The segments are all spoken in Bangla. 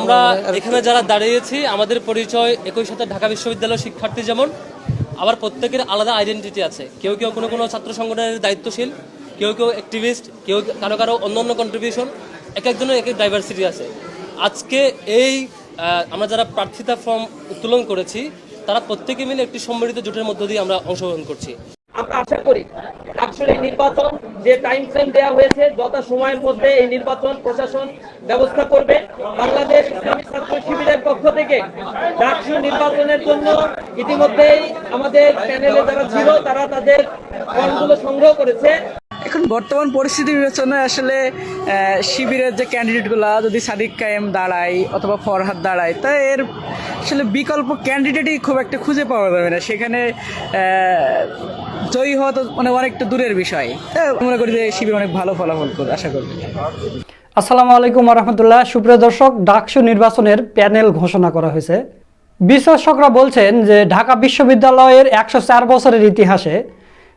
আমরা এখানে যারা দাঁড়িয়েছি, আমাদের পরিচয় একই সাথে ঢাকা বিশ্ববিদ্যালয়ের শিক্ষার্থী যেমন, আবার প্রত্যেকের আলাদা আইডেন্টিটি আছে। কেউ কেউ কোনো কোনো ছাত্র সংগঠনের দায়িত্বশীল, কেউ কেউ অ্যাক্টিভিস্ট কেউ কারও কারও অন্য অন্য কন্ট্রিবিউশন এক একজনের এক এক ডাইভার্সিটি আছে। আজকে এই আমরা যারা প্রার্থিতা ফর্ম উত্তোলন করেছি, তারা প্রত্যেকে মিলে একটি সম্মিলিত জোটের মধ্য দিয়ে আমরা অংশগ্রহণ করছি। আশা করি আসলে নির্বাচন যে টাইম ফ্রেম দেওয়া হয়েছে, যত সময়ের মধ্যে এই নির্বাচন প্রশাসন ব্যবস্থা করবে, বাংলাদেশ ইসলামী ছাত্র শিবিরের পক্ষ থেকে ডাকসু নির্বাচনের জন্য ইতিমধ্যেই আমাদের প্যানেলে যারা ছিল, তারা তাদের ফর্মগুলো সংগ্রহ করেছে। এখন বর্তমান পরিস্থিতি বিবেচনায় আসলে শিবিরের যে ক্যান্ডিডেটগুলা যদি সাদিক কায়েম দাঁড়ায় অথবা ফরহাদ দাঁড়ায়, তা এর আসলে বিকল্প ক্যান্ডিডেটই খুব একটা খুঁজে পাওয়া যাবে না। সেখানে জয়ী হওয়া তো মানে অনেকটা দূরের বিষয়। তা মনে করি যে শিবির অনেক ভালো ফলাফল করবে, আশা করি। আসসালামু আলাইকুম রহমতুল্লাহ। সুপ্রিয় দর্শক, ডাকসু নির্বাচনের প্যানেল ঘোষণা করা হয়েছে। বিশ্লেষকরা বলছেন যে ঢাকা বিশ্ববিদ্যালয়ের একশো চার বছরের ইতিহাসে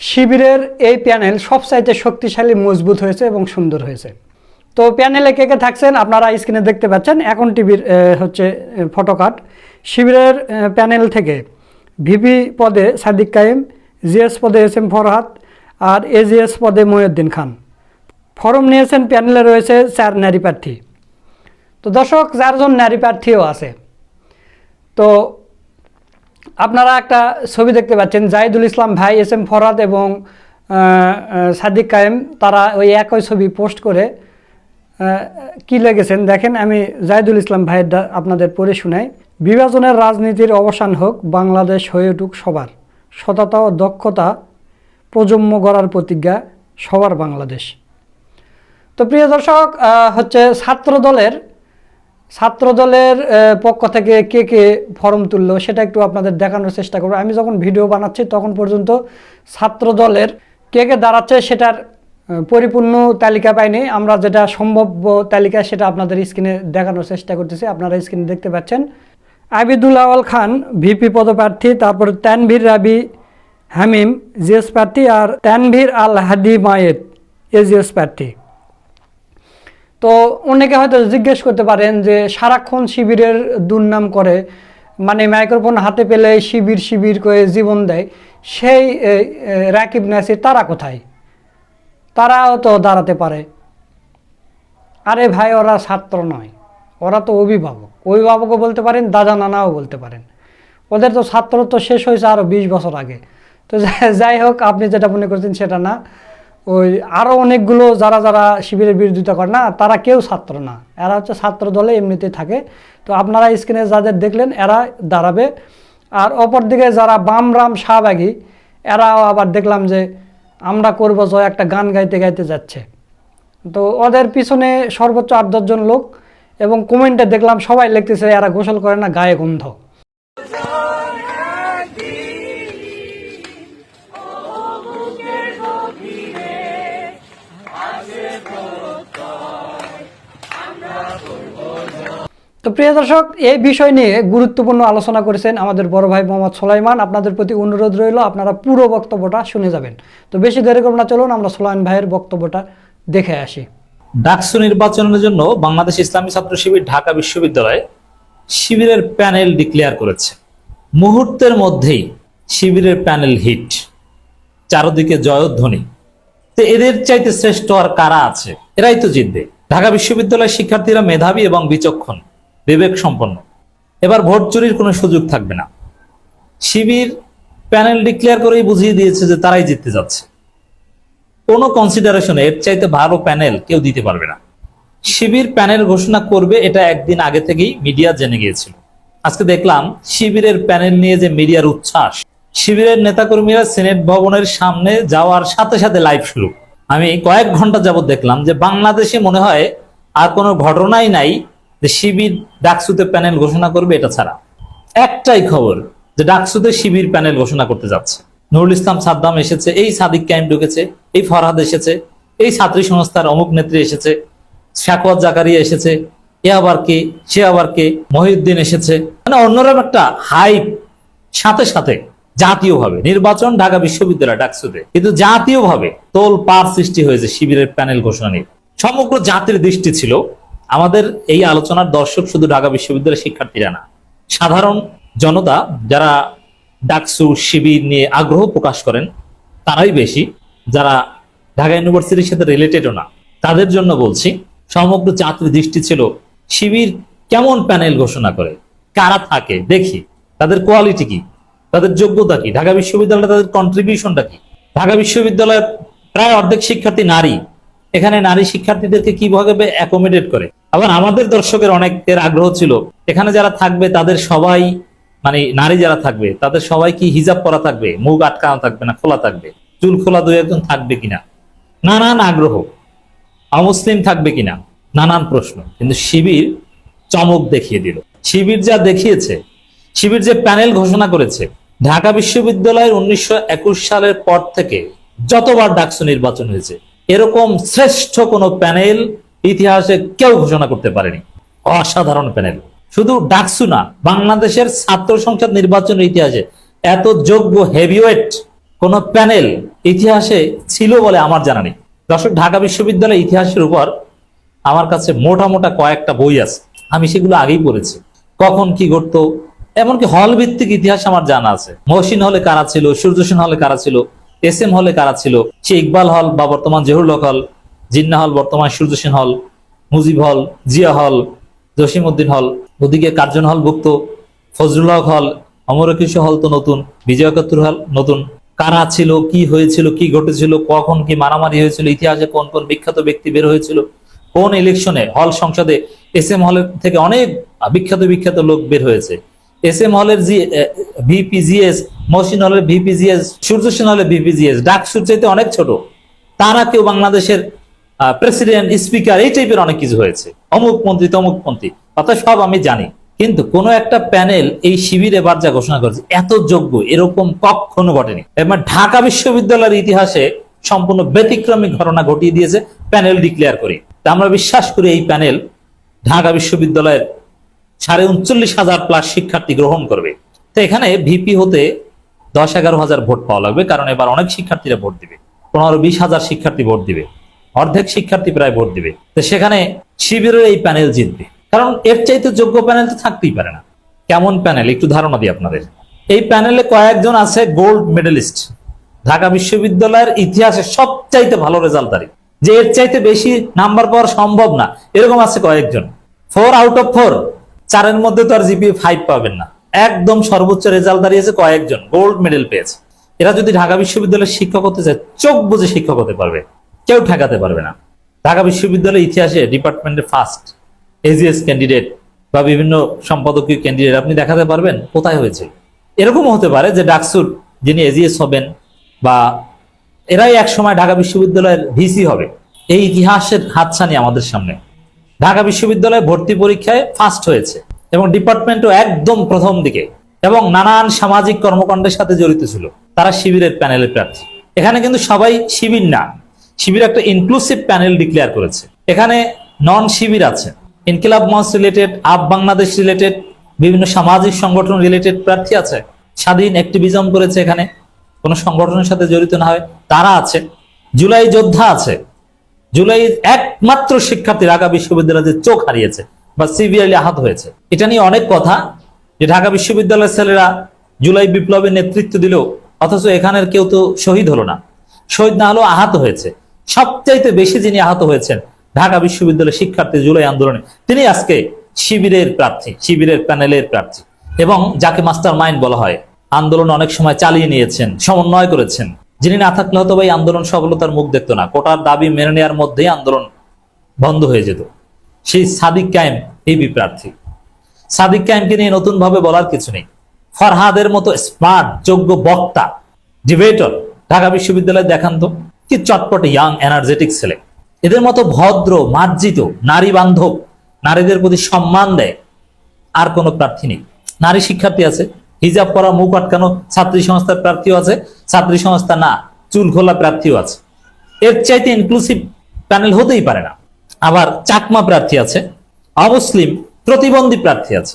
শিবিরের এই প্যানেল সবচাইতে শক্তিশালী, মজবুত হয়েছে এবং সুন্দর হয়েছে। তো প্যানেলে কে কে থাকছেন আপনারা স্ক্রিনে দেখতে পাচ্ছেন। এখন টিভির হচ্ছে ফটোকাট শিবিরের প্যানেল থেকে ভিপি পদে সাদিক কায়েম জিএস পদে এস এম ফরহাদ আর এজিএস পদে মহিউদ্দিন খান। ফরম নিয়েছেন প্যানেলে রয়েছে চার নারী প্রার্থী। তো দর্শক, চারজন নারী প্রার্থীও আছে। তো আপনারা একটা ছবি দেখতে পাচ্ছেন, জাহিদুল ইসলাম ভাই এস এম ফরাদ এবং সাদিক কায়েম, তারা ওই একই ছবি পোস্ট করে কি লেগেছেন দেখেন, আমি জাহিদুল ইসলাম ভাইয়ের আপনাদের পড়ে শোনাই। বিভাজনের রাজনীতির অবসান হোক, বাংলাদেশ হয়ে উঠুক সবার। সততা ও দক্ষতা প্রজন্ম গড়ার প্রতিজ্ঞা সবার বাংলাদেশ। তো প্রিয় দর্শক হচ্ছে ছাত্র দলের ছাত্র দলের পক্ষ থেকে কে কে ফর্ম তুললো সেটা একটু আপনাদের দেখানোর চেষ্টা করব। আমি যখন ভিডিও বানাচ্ছি তখন পর্যন্ত ছাত্র দলের কে কে দাঁড়াচ্ছে সেটার পরিপূর্ণ তালিকা পাইনি। আমরা যেটা সম্ভাব্য তালিকা সেটা আপনাদের স্ক্রিনে দেখানোর চেষ্টা করতেছি। আপনারা স্ক্রিনে দেখতে পাচ্ছেন। আবিদুল আওয়াল খান ভিপি পদপ্রার্থী তারপর তানভীর রাবি হামিম জিএস প্রার্থী আর তানভীর আল হাদি মায়েদ এজিএস প্রার্থী। তো অনেকে হয়তো জিজ্ঞেস করতে পারেন যে সারাক্ষণ শিবিরের দুর্নাম করে মানে মাইক্রোফোন হাতে পেলে শিবির শিবির করে জীবন দেয় সেই এ, এ, রাকিব নাসির তারা কোথায়? তারাও তো দাঁড়াতে পারে। আরে ভাই ওরা ছাত্র নয়। ওরা তো অভিভাবক। অভিভাবকও বলতে পারেন, দাদা নানাও বলতে পারেন। ওদের তো ছাত্র তো শেষ হয়েছে আরও বিশ বছর আগে। তো যাই- হোক, আপনি যেটা মনে করছেন সেটা না। ওই আরও অনেকগুলো যারা যারা শিবিরের বিরোধিতা করে না, তারা কেউ ছাত্র না। এরা হচ্ছে ছাত্র দলে এমনিতে থাকে। তো আপনারা স্ক্রিনে যাদের দেখলেন, এরা দাঁড়াবে। আর অপরদিকে যারা বাম রাম শাহবাগী, এরাও আবার দেখলাম যে আমরা করব জয় একটা গান গাইতে গাইতে যাচ্ছে। তো ওদের পিছনে সর্বোচ্চ আট দশজন লোক এবং কমেন্টে দেখলাম সবাই লিখতেছে, এরা গোসল করে না, গায়ে গন্ধ। তো প্রিয় দর্শক, এই বিষয় নিয়ে গুরুত্বপূর্ণ আলোচনা করেছেন আমাদের বড় ভাই মোহাম্মদ সোলাইমান। আপনাদের প্রতি অনুরোধ রইল, আপনারা পুরো বক্তব্যটা শুনে যাবেন। তো বেশি দেরি করব না, চলুন আমরা সোলাইমান ভাইয়ের বক্তব্যটা দেখে আসি। ডাকসু নির্বাচনের জন্য বাংলাদেশ ইসলামী ছাত্র শিবির ঢাকা বিশ্ববিদ্যালয়ে শিবিরের প্যানেল ডিক্লেয়ার করেছে। মুহূর্তের মধ্যেই শিবিরের প্যানেল হিট। চারদিকে জয়ধ্বনি। তো এদের চাইতে শ্রেষ্ঠ আর কারা আছে? এরাই তো জিতবে। ঢাকা বিশ্ববিদ্যালয়ের শিক্ষার্থীরা মেধাবী এবং বিচক্ষণ বিবেক সম্পন্ন এবার ভোট চুরির কোনো সুযোগ থাকবে না। শিবির প্যানেল ডিক্লেয়ার করেই বুঝিয়ে দিয়েছে যে তারাই জিততে যাচ্ছে। কোনো কনসিডারেশনে এর চাইতে ভালো প্যানেল কেউ দিতে পারবে না। শিবির প্যানেল ঘোষণা করবে এটা একদিন আগে থেকেই মিডিয়া জেনে গিয়েছিল। আজকে দেখলাম শিবিরের প্যানেল নিয়ে যে মিডিয়ার উচ্ছ্বাস, শিবিরের নেতাকর্মীরা সিনেট ভবনের সামনে যাওয়ার সাথে সাথে লাইভ শুরু। আমি কয়েক ঘণ্টা যাবত দেখলাম যে বাংলাদেশে মনে হয় আর কোনো ঘটনাই নাই যে শিবির ডাকসুতে প্যানেল ঘোষণা করবে এটা ছাড়া। একটাই খবর যে ডাকসুতে শিবির প্যানেল ঘোষণা করতে যাচ্ছে। নুরুল ইসলাম সাদ্দাম এসেছে, এই সাদিক ক্যাম্প ঢুকেছে এই ফরহাদ এসেছে, এই ছাত্রী সংস্থার অমুক নেত্রী এসেছে শাকওয়াত জাকারিয়া এসেছে, এ আবার কে, সে আবার কে, মহিউদ্দিন এসেছে। মানে অন্যরকম একটা হাইপ সাথে সাথে জাতীয়ভাবে, নির্বাচন ঢাকা বিশ্ববিদ্যালয় ডাকসুতে। কিন্তু জাতীয়ভাবে তোল পার সৃষ্টি হয়েছে শিবিরের প্যানেল ঘোষণা নিয়ে। সমগ্র জাতির দৃষ্টি ছিল, আমাদের এই আলোচনার দর্শক শুধু ঢাকা বিশ্ববিদ্যালয়ের শিক্ষার্থীরা না, সাধারণ জনতা যারা ডাকসু, শিবির নিয়ে আগ্রহ প্রকাশ করেন, তারাই বেশি। যারা ঢাকা ইউনিভার্সিটির সাথে রিলেটেডও না, তাদের জন্য বলছি, সমগ্র জাতির দৃষ্টি ছিল শিবির কেমন প্যানেল ঘোষণা করে, কারা থাকে, দেখি, তাদের কোয়ালিটি কি, তাদের যোগ্যতা কি, ঢাকা বিশ্ববিদ্যালয়ে তাদের কন্ট্রিবিউশনটা কি, ঢাকা বিশ্ববিদ্যালয়ের প্রায় অর্ধেক শিক্ষার্থী নারী, এখানে নারী শিক্ষার্থীদেরকে কীভাবে অ্যাকোমোডেট করে, আবার আমাদের দর্শকের অনেকের আগ্রহ ছিল, এখানে যারা থাকবে তাদের সবাই মানে নারী যারা থাকবে, তাদের সবাই কি হিজাব করা থাকবে, মুখ আটকানো থাকবে না, খোলা থাকবে চুল খোলা দুই একজন থাকবে কিনা? নানান আগ্রহ। অমুসলিম থাকবে কিনা? নানান প্রশ্ন। কিন্তু শিবির চমক দেখিয়ে দিল। শিবির যা দেখিয়েছে, শিবির যে প্যানেল ঘোষণা করেছে, ঢাকা বিশ্ববিদ্যালয়ের উনিশশো একুশ সালের পর থেকে যতবার ডাকসু নির্বাচন হয়েছে, এরকম শ্রেষ্ঠ কোনো প্যানেল ইতিহাসে কেউ ঘোষণা করতে পারেনি। অসাধারণ প্যানেল। শুধু ডাকসু না, বাংলাদেশের ছাত্র সংসদ নির্বাচনের ইতিহাসে এত যোগ্য হেভিওয়েট কোন প্যানেল ইতিহাসে ছিল বলে আমার জানা নেই। দর্শক, ঢাকা বিশ্ববিদ্যালয়ের ইতিহাসের উপর আমার কাছে মোটা মোটা কয়েকটা বই আছে। আমি সেগুলো আগেই পড়েছি। কখন কি ঘটতো, এমনকি হল ভিত্তিক ইতিহাস আমার জানা আছে। মহসিন হলে কারা ছিল, সূর্যসেন হলে কারা ছিল, এস এম হলে কারা ছিল, সে ইকবাল হল বা বর্তমান জহুরুল হল, জিন্না হল, বর্তমান সূর্যসেন হল, মুজিব হল, জিয়া হল জসিমউদ্দিন হল, ওদিকে কার্জন হল ভুক্ত ফজরুল হক হল অমরকৃষ্ণ হল তো নতুন, বিজয় একাত্তর হল নতুন কারা ছিল, কি হয়েছিল, কি ঘটেছিল, কখন কি মারামারি হয়েছিল, ইতিহাসে কোন কোন বিখ্যাত ব্যক্তি বের হয়েছিল, কোন ইলেকশনে হল সংসদে এস এম হলের থেকে অনেক বিখ্যাত বিখ্যাত লোক বের হয়েছে। এস এম হলের জি ভিপিজিএস, মহসিন হলের ভিপিজিএস, সূর্যসেন হলের ভিপিজিএস, ডাকসুর চাইতে অনেক ছোট। তারা কেউ বাংলাদেশের প্রেসিডেন্ট, স্পিকার, এই টাইপের অনেক কিছু হয়েছে। অমুক মন্ত্রী, তমুক মন্ত্রী অর্থাৎ সব আমি জানি। কিন্তু কোন একটা প্যানেল এই শিবিরে এবার যা ঘোষণা করেছে, এত যোগ্য, এরকম কখনো ঘটেনি। এবার ঢাকা বিশ্ববিদ্যালয়ের ইতিহাসে সম্পূর্ণ ব্যতিক্রমী ঘটনা ঘটিয়ে দিয়েছে, প্যানেল ডিক্লেয়ার করে। তা আমরা বিশ্বাস করি এই প্যানেল ঢাকা বিশ্ববিদ্যালয়ের সাড়ে উনচল্লিশ হাজার প্লাস শিক্ষার্থী গ্রহণ করবে। তো এখানে ভিপি হতে দশ এগারো হাজার ভোট পাওয়া লাগবে, কারণ এবার অনেক শিক্ষার্থীরা ভোট দিবে। পনেরো বিশ হাজার শিক্ষার্থী ভোট দিবে। অর্ধেক শিক্ষার্থী প্রায় ভোট দিবে। তো সেখানে শিবিরের এই প্যানেল জিতবে। কারণ এর চাইতে যোগ্য প্যানেল তো থাকতেই পারে না। কেমন প্যানেল একটু ধারণা দিই আপনাদের। এই প্যানেলে কয়েকজন আছে গোল্ড মেডেলিস্ট ঢাকা বিশ্ববিদ্যালয়ের ইতিহাসে সবচাইতে ভালো রেজাল্ট রেজাল্টদারি যে এর চাইতে বেশি নাম্বার পাওয়া সম্ভব না। এরকম আছে কয়েকজন। ফোর আউট অফ ফোর চারের মধ্যে তো আর জিপিএ ফাইভ পাবেন না। একদম সর্বোচ্চ রেজাল্ট দাঁড়িয়েছে কয়েকজন। গোল্ড মেডেল পেয়েছে। এরা যদি ঢাকা বিশ্ববিদ্যালয়ের শিক্ষক হতে চায়, চোখ বুঝে শিক্ষক হতে পারবে। কেউ ঠেকাতে পারবে না। ঢাকা বিশ্ববিদ্যালয়ের ইতিহাসে ডিপার্টমেন্টে ফার্স্ট এজিএস ক্যান্ডিডেট বা বিভিন্ন সম্পাদকীয় ক্যান্ডিডেট আপনি দেখাতে পারবেন কোথায় হয়েছে। এরকমও হতে পারে যে ডাকসুর যিনি এজিএস হবেন বা এরাই এক সময় ঢাকা বিশ্ববিদ্যালয়ের ভিসি হবে। এই ইতিহাসের হাতছানি আমাদের সামনে। ঢাকা বিশ্ববিদ্যালয়ে ভর্তি পরীক্ষায় ফার্স্ট হয়েছে এবং ডিপার্টমেন্টও একদম প্রথম দিকে এবং নানান সামাজিক কর্মকাণ্ডের সাথে জড়িত ছিল। তারা শিবিরের প্যানেলের প্রার্থী। এখানে কিন্তু সবাই শিবির না, শিবির একটা ইনক্লুসিভ প্যানেল ডিক্লেয়ার করেছে। এখানে নন শিবির আছে। ইনকিলাব মঞ্চ রিলেটেড আপ বাংলাদেশ রিলেটেড বিভিন্ন সামাজিক সংগঠন রিলেটেড প্রার্থী আছে। স্বাধীন অ্যাক্টিভিজম করেছে এখানে। কোনো সংগঠনের সাথে জড়িত না হয়, তারা আছে। জুলাই যোদ্ধা আছে। জুলাই একমাত্র শিক্ষার্থী ঢাকা বিশ্ববিদ্যালয়ে চোখ হারিয়েছে বা সিভিয়ারলি আহত হয়েছে। এটা নিয়ে অনেক কথা যে ঢাকা বিশ্ববিদ্যালয়ের ছেলেরা জুলাই বিপ্লবের নেতৃত্ব দিল অথচ এখানের কেউ তো শহীদ হলো না। শহীদ না হলেও আহত হয়েছে। সবচাইতে বেশি যিনি আহত হয়েছেন ঢাকা বিশ্ববিদ্যালয়ের শিক্ষার্থী জুলাই আন্দোলনে তিনি আজকে শিবিরের প্রার্থী, শিবিরের প্যানেলের প্রার্থী এবং যাকে মাস্টার মাইন্ড বলা হয়, আন্দোলন অনেক সময় চালিয়ে নিয়েছেন, সমন্বয় করেছেন। যিনি না থাকলে হয়তো এই আন্দোলন সফলতার মুখ দেখতো না। কোটার দাবি মেনে নেওয়ার মধ্যেই আন্দোলন বন্ধ হয়ে যেত। সেই সাদিক কায়েম, এই প্রার্থী। সাদিক কায়েমকে নিয়ে নতুন ভাবে বলার কিছু নেই। ফরহাদের মতো স্মার্ট, যোগ্য বক্তা, ডিবেটর ঢাকা বিশ্ববিদ্যালয়ে দেখান তো, কি চটপটে ইয়াং এনার্জেটিক ছেলে। এদের মতো ভদ্র, মার্জিত নারী বান্ধব নারীদের প্রতি সম্মান দেয়, আর কোনো প্রার্থী নেই। নারী শিক্ষার্থী আছে, হিজাব করা মুখ আটকানো ছাত্রী সংস্থার প্রার্থীও আছে, ছাত্রী সংস্থা না, চুল খোলা প্রার্থীও আছে। এর চাইতে ইনক্লুসিভ প্যানেল হতেই পারে না। আবার চাকমা প্রার্থী আছে, অমুসলিম প্রতিবন্ধী প্রার্থী আছে।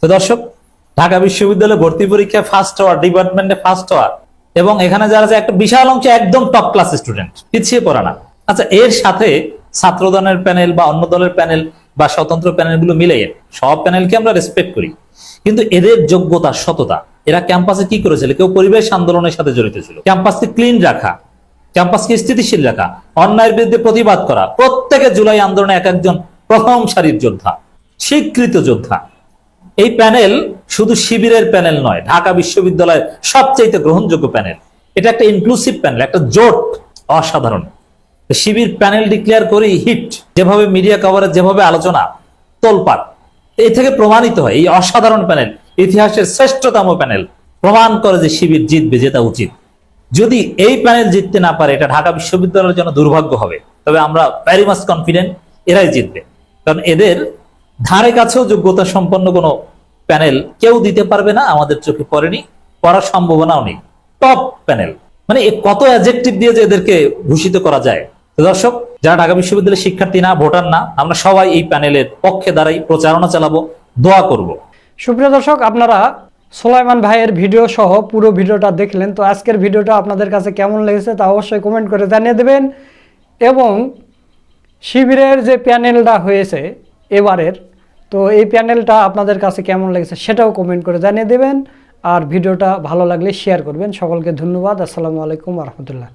তো দর্শক, ঢাকা বিশ্ববিদ্যালয়ে ভর্তি পরীক্ষায় ফার্স্ট হওয়ার ডিপার্টমেন্টে ফার্স্ট হওয়ার, এবং এখানে যারা আছে, একটা বিশাল অংশ একদম টপ ক্লাস স্টুডেন্ট পিছিয়ে পড়া না। আচ্ছা এর সাথে ছাত্র দলের প্যানেল বা অন্য দলের প্যানেল বা স্বতন্ত্র প্যানেলগুলো মিলে সব প্যানেলকে আমরা রেসপেক্ট করি। কিন্তু এদের যোগ্যতা, সততা, এরা ক্যাম্পাসে কি করেছিল? কেউ পরিবেশ আন্দোলনের সাথে জড়িত ছিল। ক্যাম্পাসকে ক্লিন রাখা ক্যাম্পাসকে স্থিতিশীল রাখা, অন্যায়ের বিরুদ্ধে প্রতিবাদ করা, প্রত্যেকে জুলাই আন্দোলনে এক একজন প্রথম সারির যোদ্ধা, স্বীকৃত যোদ্ধা। এই প্যানেল শুধু শিবিরের প্যানেল নয়, ঢাকা বিশ্ববিদ্যালয়ের সবচেয়ে গ্রহণযোগ্য প্যানেল। এটা একটা ইনক্লুসিভ প্যানেল, একটা জোট, অসাধারণ। শিবির প্যানেল ডিক্লেয়ার করে হিট। যেভাবে মিডিয়া কভারেজ যেভাবে আলোচনা, তোলপাট এই থেকে প্রমাণিত হয়, এই অসাধারণ প্যানেল ইতিহাসের শ্রেষ্ঠতম প্যানেল প্রমাণ করে যে শিবির জিতবে, জেতা উচিত। যদি এই প্যানেল জিততে না পারে, এটা ঢাকা বিশ্ববিদ্যালয়ের জন্য দুর্ভাগ্য হবে। তবে আমরা ভ্যারি মাস কনফিডেন্ট এরাই জিতবে। কারণ এদের ধারে কাছেও যোগ্যতা সম্পন্ন কোনো প্যানেল কেউ দিতে পারবে না, আমাদের চোখে পড়েনি, পড়ার সম্ভাবনাও নেই। টপ প্যানেল মানে এ কত অ্যাজেক্টিভ দিয়ে যে এদেরকে ভূষিত করা যায়। দর্শক, যারা ঢাকা বিশ্ববিদ্যালয়ের শিক্ষার্থী না, ভোটার না, আমরা সবাই এই প্যানেলের পক্ষে দাঁড়াই, প্রচারণা চালাবো, দোয়া করব। সুপ্রিয় দর্শক, আপনারা সোলাইমান ভাইয়ের ভিডিও সহ পুরো ভিডিওটা দেখলেন। তো আজকের ভিডিওটা আপনাদের কাছে কেমন লেগেছে তা অবশ্যই কমেন্ট করে জানিয়ে দেবেন। এবং শিবিরের যে প্যানেলটা হয়েছে এবারের, তো এই প্যানেলটা আপনাদের কাছে কেমন লেগেছে সেটাও কমেন্ট করে জানিয়ে দেবেন। আর ভিডিওটা ভালো লাগলে শেয়ার করবেন। সকলকে ধন্যবাদ। আসসালামু আলাইকুম রহমতুল্লাহ।